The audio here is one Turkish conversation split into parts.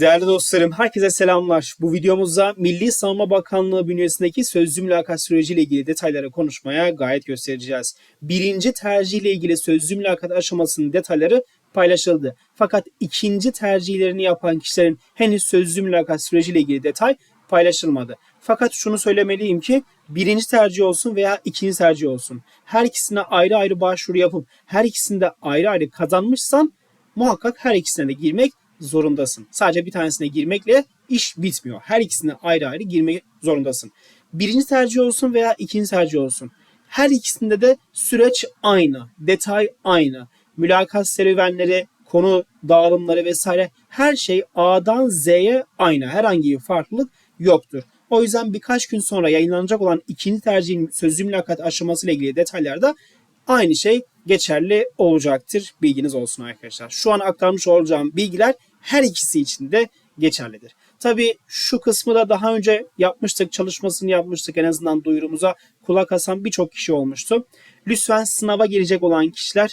Değerli dostlarım, herkese selamlar. Bu videomuzda Milli Savunma Bakanlığı bünyesindeki sözlü mülakat süreciyle ilgili detayları konuşmaya gayet göstereceğiz. Birinci tercihle ilgili sözlü mülakat aşamasının detayları paylaşıldı. Fakat ikinci tercihlerini yapan kişilerin henüz sözlü mülakat süreciyle ilgili detay paylaşılmadı. Fakat şunu söylemeliyim ki birinci tercih olsun veya ikinci tercih olsun. Her ikisine ayrı ayrı başvuru yapıp her ikisinde ayrı ayrı kazanmışsan muhakkak her ikisine de girmek zorundasın. Sadece bir tanesine girmekle iş bitmiyor. Her ikisine ayrı ayrı girmek zorundasın. Birinci tercih olsun veya ikinci tercih olsun. Her ikisinde de süreç aynı, detay aynı. Mülakat serüvenleri, konu dağılımları vesaire her şey A'dan Z'ye aynı. Herhangi bir farklılık yoktur. O yüzden birkaç gün sonra yayınlanacak olan ikinci tercihin sözlü mülakat aşaması ile ilgili detaylarda aynı şey geçerli olacaktır. Bilginiz olsun arkadaşlar. Şu an aktarmış olacağım bilgiler her ikisi için de geçerlidir. Tabii şu kısmı da daha önce yapmıştık, çalışmasını yapmıştık en azından duyurumuza kulak asan birçok kişi olmuştu. Lütfen sınava girecek olan kişiler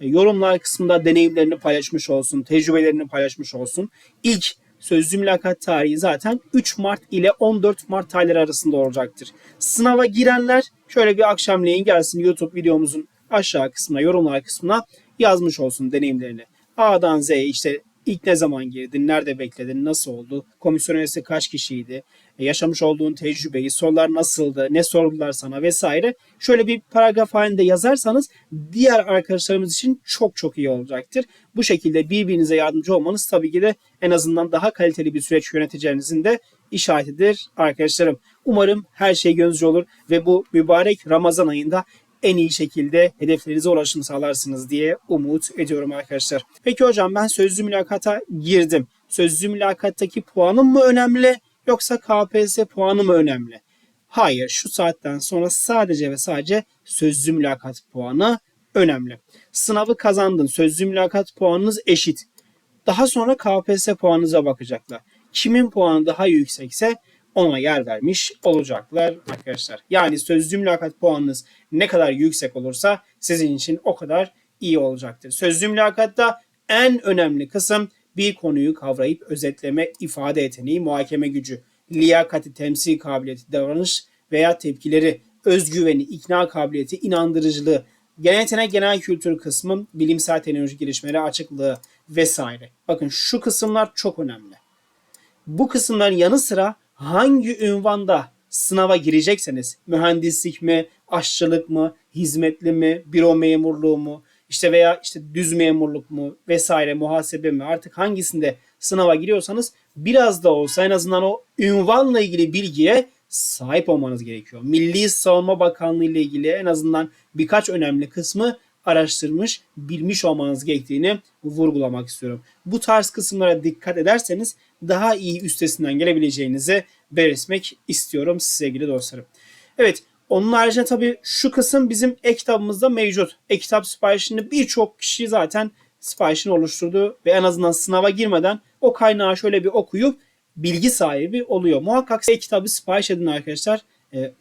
e, yorumlar kısmında deneyimlerini paylaşmış olsun, tecrübelerini paylaşmış olsun. İlk sözlü mülakat tarihi zaten 3 Mart ile 14 Mart tarihleri arasında olacaktır. Sınava girenler şöyle bir akşamleyin gelsin YouTube videomuzun aşağı kısmına, yorumlar kısmına yazmış olsun deneyimlerini. A'dan Z'ye işte ilk ne zaman girdin, nerede bekledin, nasıl oldu, komisyon üyesi kaç kişiydi, e, yaşamış olduğun tecrübeyi, sorular nasıldı, ne sordular sana vesaire. Şöyle bir paragraf halinde yazarsanız diğer arkadaşlarımız için çok çok iyi olacaktır. Bu şekilde birbirinize yardımcı olmanız tabii ki de en azından daha kaliteli bir süreç yöneteceğinizin de işaretidir arkadaşlarım. Umarım her şey gönlünüzce olur ve bu mübarek Ramazan ayında en iyi şekilde hedeflerinize ulaşım sağlarsınız diye umut ediyorum arkadaşlar. Peki hocam ben sözlü mülakata girdim. Sözlü mülakattaki puanım mı önemli yoksa KPSS puanı mı önemli? Hayır şu saatten sonra sadece ve sadece sözlü mülakat puanı önemli. Sınavı kazandın sözlü mülakat puanınız eşit. Daha sonra KPSS puanınıza bakacaklar. Kimin puanı daha yüksekse ona yer vermiş olacaklar arkadaşlar. Yani sözlü mülakat puanınız ne kadar yüksek olursa sizin için o kadar iyi olacaktır. Sözlü mülakatta en önemli kısım bir konuyu kavrayıp özetleme, ifade yeteneği, muhakeme gücü, liyakati, temsil kabiliyeti, davranış veya tepkileri, özgüveni, ikna kabiliyeti, inandırıcılığı, genel yetenek, genel kültür kısmı, bilimsel teknoloji gelişmeleri, açıklığı vesaire. Bakın şu kısımlar çok önemli. Bu kısımların yanı sıra hangi ünvanda sınava girecekseniz mühendislik mi, aşçılık mı, hizmetli mi, büro memurluğu mu, işte veya işte düz memurluk mu vesaire muhasebe mi artık hangisinde sınava giriyorsanız biraz da olsa en azından o ünvanla ilgili bilgiye sahip olmanız gerekiyor. Milli Savunma Bakanlığı ile ilgili en azından birkaç önemli kısmı araştırmış, bilmiş olmanız gerektiğini vurgulamak istiyorum. Bu tarz kısımlara dikkat ederseniz daha iyi üstesinden gelebileceğinizi belirtmek istiyorum sevgili dostlarım. Evet onun haricinde tabii şu kısım bizim e-kitabımızda mevcut. E-kitap siparişini birçok kişi zaten siparişini oluşturdu ve en azından sınava girmeden o kaynağı şöyle bir okuyup bilgi sahibi oluyor. Muhakkak e-kitabı sipariş edin arkadaşlar.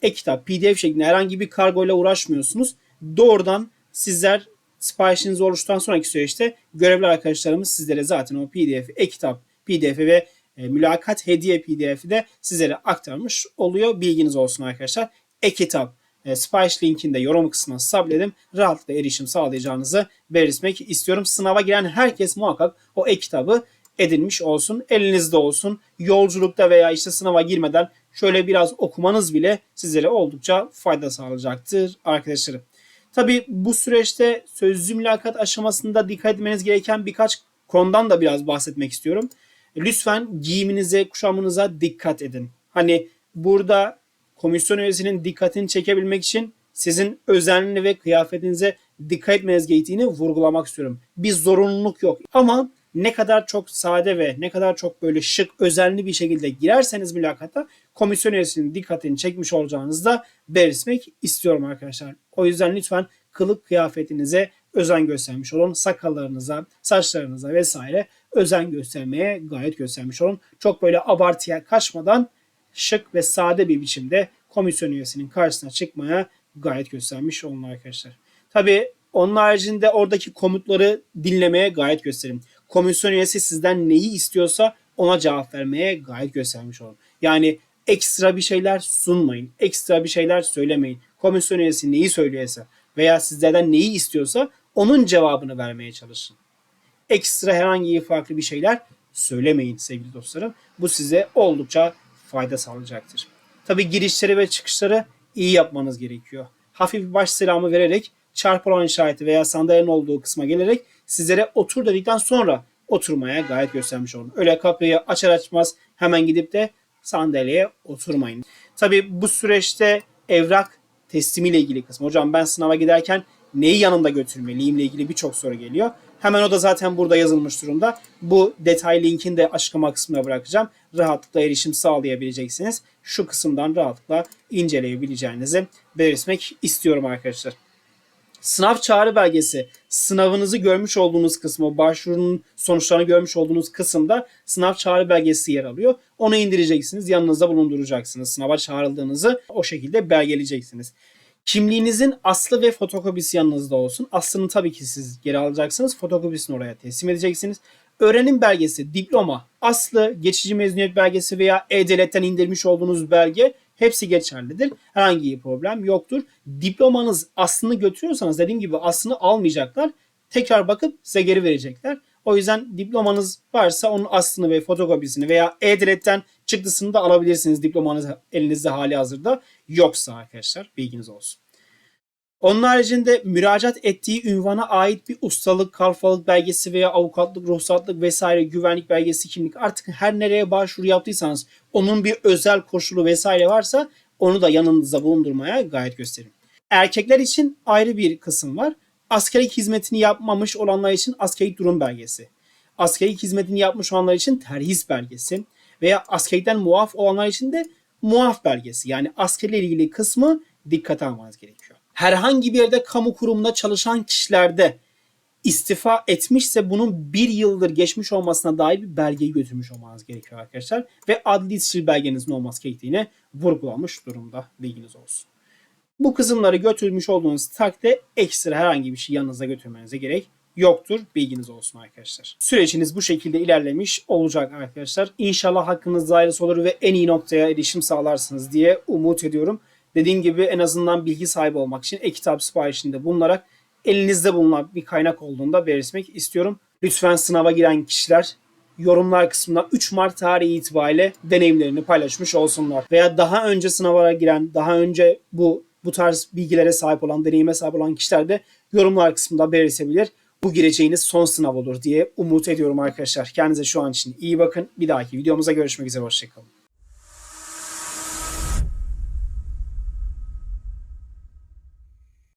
E-kitap PDF şeklinde herhangi bir kargo ile uğraşmıyorsunuz. Doğrudan sizler siparişinizi oluştuktan sonraki süreçte görevli arkadaşlarımız sizlere zaten o PDF, e-kitap PDF'i ve e, mülakat hediye PDF'i de sizlere aktarmış oluyor. Bilginiz olsun arkadaşlar. E-kitap e, sipariş linkini yorum kısmına sabledim. Rahatlıkla erişim sağlayacağınızı belirtmek istiyorum. Sınava giren herkes muhakkak o e-kitabı edinmiş olsun. Elinizde olsun. Yolculukta veya işte sınava girmeden şöyle biraz okumanız bile sizlere oldukça fayda sağlayacaktır arkadaşlarım. Tabi bu süreçte sözlü mülakat aşamasında dikkat etmeniz gereken birkaç konudan da biraz bahsetmek istiyorum. Lütfen giyiminize, kuşamınıza dikkat edin. Hani burada komisyon üyesinin dikkatini çekebilmek için sizin özenli ve kıyafetinize dikkat etmeniz gerektiğini vurgulamak istiyorum. Bir zorunluluk yok ama ne kadar çok sade ve ne kadar çok böyle şık, özenli bir şekilde girerseniz mülakata komisyon üyesinin dikkatini çekmiş olacağınızı da belirtmek istiyorum arkadaşlar. O yüzden lütfen kılık kıyafetinize özen göstermiş olun. Sakallarınıza, saçlarınıza vesaire özen göstermeye gayet göstermiş olun. Çok böyle abartıya kaçmadan şık ve sade bir biçimde komisyon üyesinin karşısına çıkmaya gayet göstermiş olun arkadaşlar. Tabi onun haricinde oradaki komutları dinlemeye gayet gösterin. Komisyon üyesi sizden neyi istiyorsa ona cevap vermeye gayet göstermiş olun. Yani ekstra bir şeyler sunmayın. Ekstra bir şeyler söylemeyin. Komisyon üyesi neyi söylüyorsa veya sizlerden neyi istiyorsa onun cevabını vermeye çalışın. Ekstra herhangi farklı bir şeyler söylemeyin sevgili dostlarım. Bu size oldukça fayda sağlayacaktır. Tabi girişleri ve çıkışları iyi yapmanız gerekiyor. Hafif bir baş selamı vererek çarpı olan işareti veya sandalyenin olduğu kısma gelerek sizlere otur dedikten sonra oturmaya gayet göstermiş olun. Öyle kapıyı açar açmaz hemen gidip de sandalyeye oturmayın. Tabi bu süreçte evrak teslimiyle ilgili kısmı. Hocam ben sınava giderken neyi yanımda götürmeliyim ile ilgili birçok soru geliyor. Hemen o da zaten burada yazılmış durumda. Bu detay linkini de açıklama kısmına bırakacağım. Rahatlıkla erişim sağlayabileceksiniz. Şu kısımdan rahatlıkla inceleyebileceğinizi belirtmek istiyorum arkadaşlar. Sınav çağrı belgesi sınavınızı görmüş olduğunuz kısmı, başvurunun sonuçlarını görmüş olduğunuz kısımda sınav çağrı belgesi yer alıyor. Onu indireceksiniz, yanınızda bulunduracaksınız. Sınava çağrıldığınızı o şekilde belgeleyeceksiniz. Kimliğinizin aslı ve fotokopisi yanınızda olsun. Aslını tabii ki siz geri alacaksınız. Fotokopisini oraya teslim edeceksiniz. Öğrenim belgesi, diploma, aslı, geçici mezuniyet belgesi veya E-Devlet'ten indirmiş olduğunuz belge hepsi geçerlidir. Herhangi bir problem yoktur. Diplomanız aslını götürüyorsanız dediğim gibi aslını almayacaklar. Tekrar bakıp size geri verecekler. O yüzden diplomanız varsa onun aslını ve fotokopisini veya E-Devlet'ten çıktısını da alabilirsiniz diplomanız elinizde hali hazırda. Yoksa arkadaşlar bilginiz olsun. Onun haricinde müracaat ettiği ünvana ait bir ustalık, kalfalık belgesi veya avukatlık, ruhsatlık vesaire güvenlik belgesi, kimlik artık her nereye başvuru yaptıysanız onun bir özel koşulu vesaire varsa onu da yanınızda bulundurmaya gayet gösterin. Erkekler için ayrı bir kısım var. Askerlik hizmetini yapmamış olanlar için askerlik durum belgesi. Askerlik hizmetini yapmış olanlar için terhis belgesi veya askerlikten muaf olanlar için de muaf belgesi. Yani askerle ilgili kısmı dikkate almanız gerekiyor herhangi bir yerde kamu kurumunda çalışan kişilerde istifa etmişse bunun bir yıldır geçmiş olmasına dair bir belgeyi götürmüş olmanız gerekiyor arkadaşlar. Ve adli sicil belgenizin olması gerektiğini vurgulamış durumda bilginiz olsun. Bu kısımları götürmüş olduğunuz takdirde ekstra herhangi bir şey yanınızda götürmenize gerek yoktur. Bilginiz olsun arkadaşlar. Süreciniz bu şekilde ilerlemiş olacak arkadaşlar. İnşallah hakkınızda hayırlısı olur ve en iyi noktaya erişim sağlarsınız diye umut ediyorum. Dediğim gibi en azından bilgi sahibi olmak için e-kitap siparişinde bulunarak elinizde bulunan bir kaynak olduğunda belirtmek istiyorum. Lütfen sınava giren kişiler yorumlar kısmında 3 Mart tarihi itibariyle deneyimlerini paylaşmış olsunlar. Veya daha önce sınava giren, daha önce bu bu tarz bilgilere sahip olan, deneyime sahip olan kişiler de yorumlar kısmında belirtebilir. Bu gireceğiniz son sınav olur diye umut ediyorum arkadaşlar. Kendinize şu an için iyi bakın. Bir dahaki videomuza görüşmek üzere. Hoşçakalın.